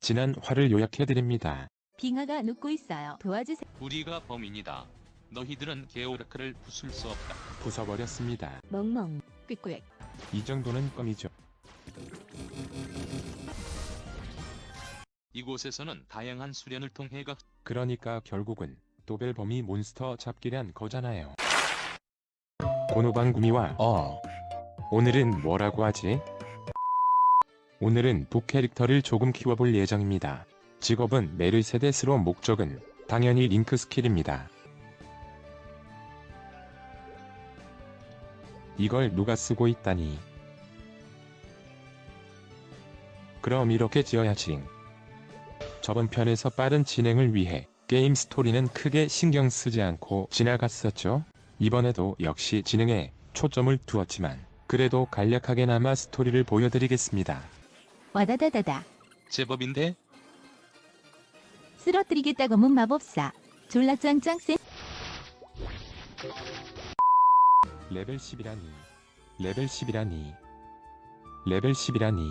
지난 화를 요약해드립니다. 빙하가 눕고 있어요. 도와주세요. 우리가 범인이다. 너희들은 게오르크를 부술 수 없다. 부숴버렸습니다. 멍멍. 꾀꾀. 이 정도는 껌이죠. 이곳에서는 다양한 수련을 통해 각 그러니까 결국은 도벨범이 몬스터 잡기란 거잖아요. 고노방 구미와 어 오늘은 뭐라고 하지? 오늘은 북 캐릭터를 조금 키워볼 예정입니다. 직업은 메르세데스로 목적은 당연히 링크 스킬입니다. 이걸 누가 쓰고 있다니. 그럼 이렇게 지어야지. 저번 편에서 빠른 진행을 위해 게임 스토리는 크게 신경 쓰지 않고 지나갔었죠. 이번에도 역시 진행에 초점을 두었지만 그래도 간략하게나마 스토리를 보여드리겠습니다. 와다다다다. 제법인데 쓰러뜨리겠다고 문 마법사. 졸라 짱짱 센. 레벨 10이라니. 레벨 10이라니. 레벨 10이라니.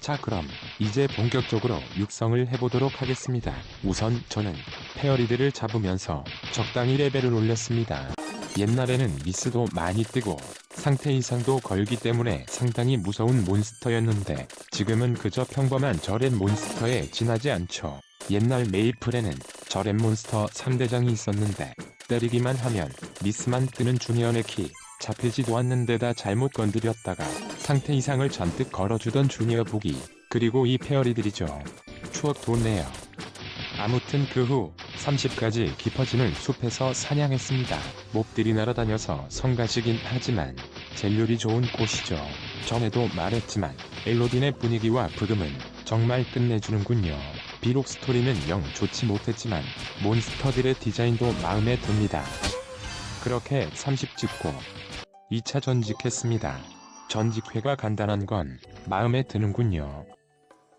자 그럼 이제 본격적으로 육성을 해보도록 하겠습니다. 우선 저는 페어리드를 잡으면서 적당히 레벨을 올렸습니다. 옛날에는 미스도 많이 뜨고 상태 이상도 걸기 때문에 상당히 무서운 몬스터였는데 지금은 그저 평범한 저렛 몬스터에 지나지 않죠. 옛날 메이플에는 저렛 몬스터 3대장이 있었는데 때리기만 하면 미스만 뜨는 주니어 네키 잡히지도 않는데다 잘못 건드렸다가 상태 이상을 잔뜩 걸어주던 주니어 보기 그리고 이 페어리들이죠. 추억 돋네요. 아무튼 그 후 30까지 깊어지는 숲에서 사냥했습니다. 몹들이 날아다녀서 성가시긴 하지만 젤률이 좋은 곳이죠. 전에도 말했지만 엘로딘의 분위기와 부금은 정말 끝내주는군요. 비록 스토리는 영 좋지 못했지만 몬스터들의 디자인도 마음에 듭니다. 그렇게 30 찍고 2차 전직했습니다. 전직회가 간단한 건 마음에 드는군요.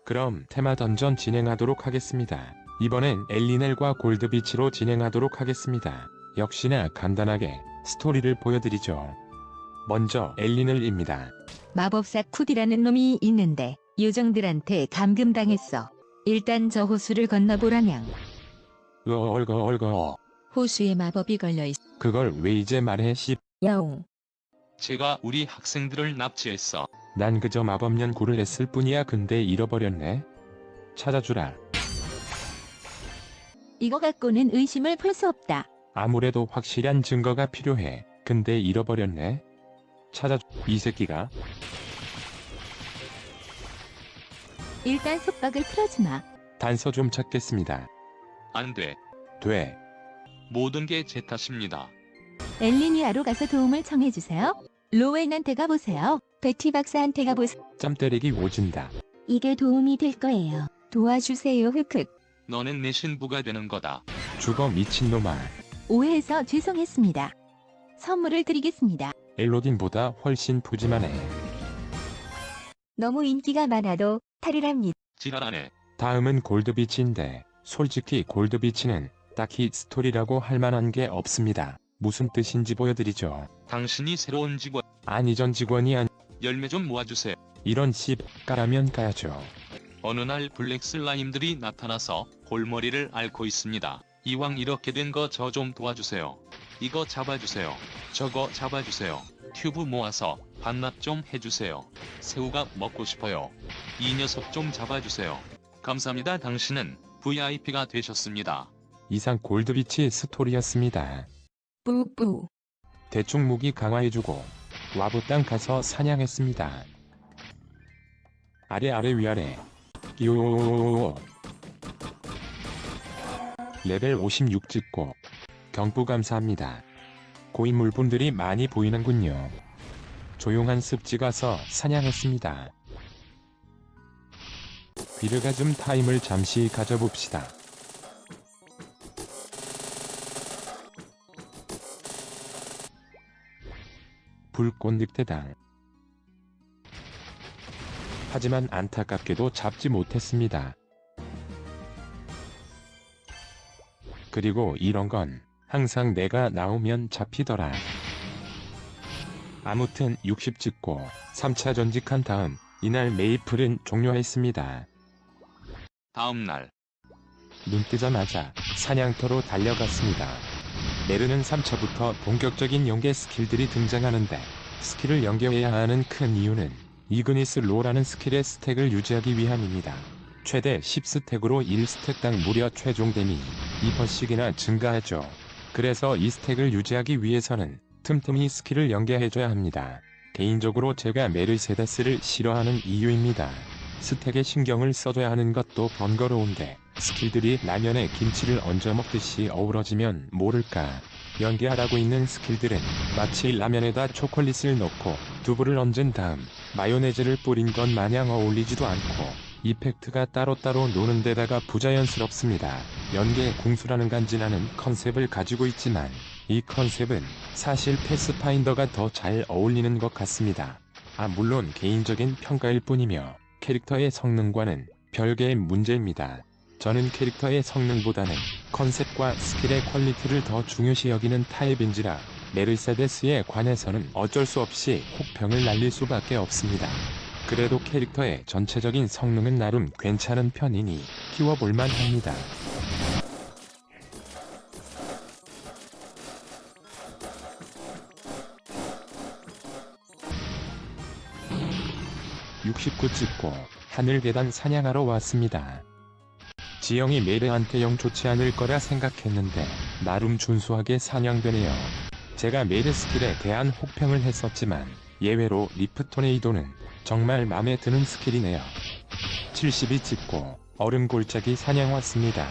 그럼 테마 던전 진행하도록 하겠습니다. 이번엔 엘리넬과 골드비치로 진행하도록 하겠습니다. 역시나 간단하게 스토리를 보여드리죠. 먼저 엘리넬입니다. 마법사 쿠디라는 놈이 있는데 요정들한테 감금당했어. 일단 저 호수를 건너보라냥. 으어 얼거 얼거 호수에 마법이 걸려있어. 그걸 왜 이제 말해 씨. 야옹. 제가 우리 학생들을 납치했어. 난 그저 마법 연구를 했을 뿐이야 근데 잃어버렸네. 찾아주라. 이거 갖고는 의심을 풀 수 없다. 아무래도 확실한 증거가 필요해. 근데 잃어버렸네. 찾아 이 새끼가 일단 속박을 풀어주마. 단서 좀 찾겠습니다. 안 돼. 돼. 모든 게 제 탓입니다. 엘리니아로 가서 도움을 청해주세요. 로웬한테 가보세요. 베티 박사한테 가보세요. 짬 때리기 오진다. 이게 도움이 될 거예요. 도와주세요. 흑흑. 너는 내 신부가 되는 거다. 죽어 미친놈아. 오해해서 죄송했습니다. 선물을 드리겠습니다. 엘로딘보다 훨씬 푸짐하네. 너무 인기가 많아도 탈이랍니다. 지랄하네. 다음은 골드비치인데 솔직히 골드비치는 딱히 스토리라고 할 만한 게 없습니다. 무슨 뜻인지 보여드리죠. 당신이 새로운 직원 아니 전 직원이 아니 열매 좀 모아주세요. 이런 씨 까라면 까야죠. 어느 날 블랙 슬라임들이 나타나서 골머리를 앓고 있습니다. 이왕 이렇게 된 거 저 좀 도와주세요. 이거 잡아주세요. 저거 잡아주세요. 튜브 모아서 반납 좀 해주세요. 새우가 먹고 싶어요. 이 녀석 좀 잡아주세요. 감사합니다. 당신은 VIP가 되셨습니다. 이상 골드비치 스토리였습니다. 뿌뿌. 대충 무기 강화해주고 와부 땅 가서 사냥했습니다. 아래 아래 위아래 요요요요요 레벨 56 찍고 경부 감사합니다. 고인물분들이 많이 보이는군요. 조용한 습지 가서 사냥했습니다. 비르가 좀 타임을 잠시 가져봅시다. 불꽃 늑대당. 하지만 안타깝게도 잡지 못했습니다. 그리고 이런 건 항상 내가 나오면 잡히더라. 아무튼 60 찍고 3차 전직한 다음 이날 메이플은 종료했습니다. 다음 날 눈 뜨자마자 사냥터로 달려갔습니다. 메르는 3차부터 본격적인 연계 스킬들이 등장하는데 스킬을 연계해야 하는 큰 이유는 이그니스 로라는 스킬의 스택을 유지하기 위함입니다. 최대 10스택으로 1스택당 무려 최종 데미 2%씩이나 증가하죠. 그래서 이 스택을 유지하기 위해서는 틈틈이 스킬을 연계해줘야 합니다. 개인적으로 제가 메르세데스를 싫어하는 이유입니다. 스택에 신경을 써줘야 하는 것도 번거로운데 스킬들이 라면에 김치를 얹어 먹듯이 어우러지면 모를까. 연계하라고 있는 스킬들은 마치 라면에다 초콜릿을 넣고 두부를 얹은 다음 마요네즈를 뿌린 것 마냥 어울리지도 않고 이펙트가 따로따로 노는 데다가 부자연스럽습니다. 연계 궁수라는 간지나는 컨셉을 가지고 있지만 이 컨셉은 사실 패스파인더가 더 잘 어울리는 것 같습니다. 아 물론 개인적인 평가일 뿐이며 캐릭터의 성능과는 별개의 문제입니다. 저는 캐릭터의 성능보다는 컨셉과 스킬의 퀄리티를 더 중요시 여기는 타입인지라 메르세데스에 관해서는 어쩔 수 없이 혹평을 날릴 수밖에 없습니다. 그래도 캐릭터의 전체적인 성능은 나름 괜찮은 편이니 키워볼만 합니다. (69) 찍고 하늘 계단 사냥하러 왔습니다. 지영이 메르한테 영 좋지 않을 거라 생각했는데 나름 준수하게 사냥되네요. 제가 메르 스킬에 대한 혹평을 했었지만 예외로 리프 토네이도는 정말 맘에 드는 스킬이네요. 72 찍고 얼음 골짜기 사냥 왔습니다.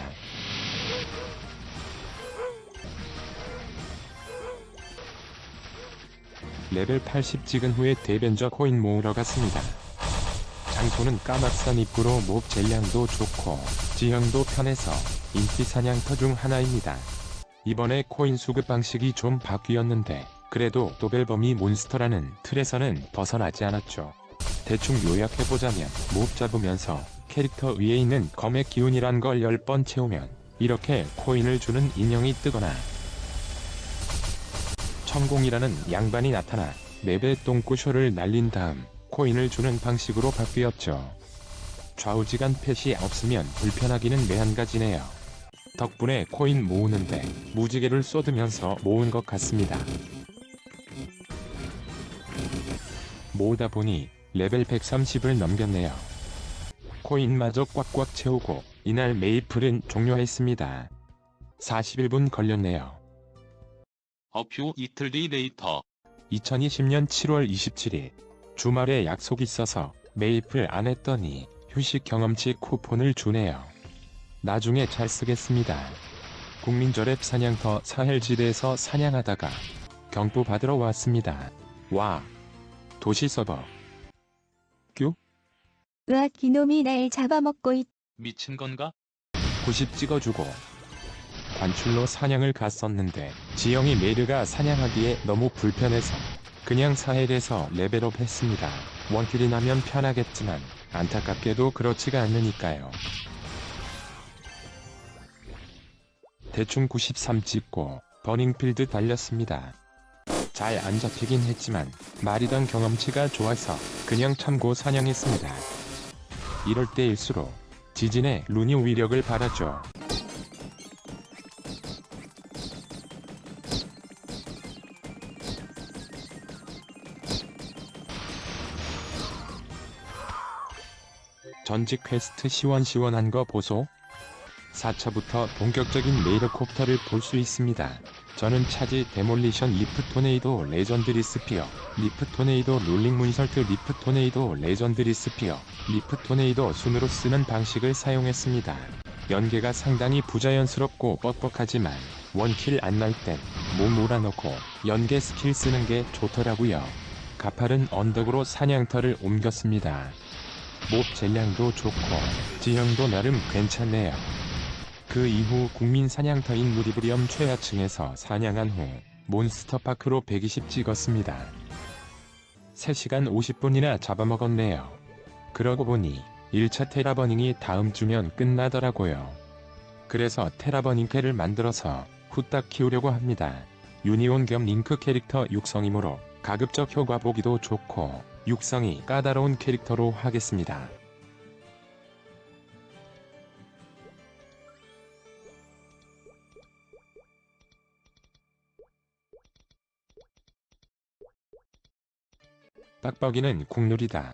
레벨 80 찍은 후에 대변저 코인 모으러 갔습니다. 장소는 까막산 입구로 몹 젤량도 좋고 지형도 편해서 인기 사냥터 중 하나입니다. 이번에 코인 수급 방식이 좀 바뀌었는데 그래도 도벨범이 몬스터라는 틀에서는 벗어나지 않았죠. 대충 요약해보자면 몹 잡으면서 캐릭터 위에 있는 검의 기운이란 걸 10번 채우면 이렇게 코인을 주는 인형이 뜨거나 천공이라는 양반이 나타나 맵에 똥꼬쇼를 날린 다음 코인을 주는 방식으로 바뀌었죠. 좌우지간 펫이 없으면 불편하기는 매한가지네요. 덕분에 코인 모으는데 무지개를 쏟으면서 모은 것 같습니다. 모으다 보니 레벨 130을 넘겼네요. 코인마저 꽉꽉 채우고 이날 메이플은 종료했습니다. 41분 걸렸네요. 어퓨 이틀 뒤 레이터 2020년 7월 27일 주말에 약속 있어서 메이플 안 했더니 휴식 경험치 쿠폰을 주네요. 나중에 잘 쓰겠습니다. 국민저랩 사냥터 사헬지대에서 사냥하다가 경보 받으러 왔습니다. 와 도시 서버 으악 이놈이 날 잡아먹고 있. 미친 건가? 90 찍어주고 관출로 사냥을 갔었는데 지영이 메르가 사냥하기에 너무 불편해서 그냥 사헬에서 레벨업 했습니다. 원킬이 나면 편하겠지만 안타깝게도 그렇지가 않으니까요. 대충 93 찍고 버닝필드 달렸습니다. 잘 안 잡히긴 했지만 말이던 경험치가 좋아서 그냥 참고 사냥했습니다. 이럴 때일수록 지진의 루니 위력을 바라죠. 전직 퀘스트 시원시원한 거 보소. 4차부터 본격적인 레이더콥터를 볼 수 있습니다. 저는 차지 데몰리션 리프 토네이도 레전드 리 스피어, 리프 토네이도 롤링 문설트 리프 토네이도 레전드 리 스피어, 리프 토네이도 순으로 쓰는 방식을 사용했습니다. 연계가 상당히 부자연스럽고 뻑뻑하지만 원킬 안 날 땐 몸 몰아넣고 연계 스킬 쓰는 게 좋더라고요. 가팔은 언덕으로 사냥터를 옮겼습니다. 몹 젤량도 좋고 지형도 나름 괜찮네요. 그 이후 국민 사냥터인 누리브리엄 최하층에서 사냥한 후 몬스터파크로 120 찍었습니다. 3시간 50분이나 잡아먹었네요. 그러고 보니 1차 테라버닝이 다음 주면 끝나더라고요. 그래서 테라버닝캐를 만들어서 후딱 키우려고 합니다. 유니온 겸 링크 캐릭터 육성이므로 가급적 효과 보기도 좋고 육성이 까다로운 캐릭터로 하겠습니다. 빡빡이는 국룰이다.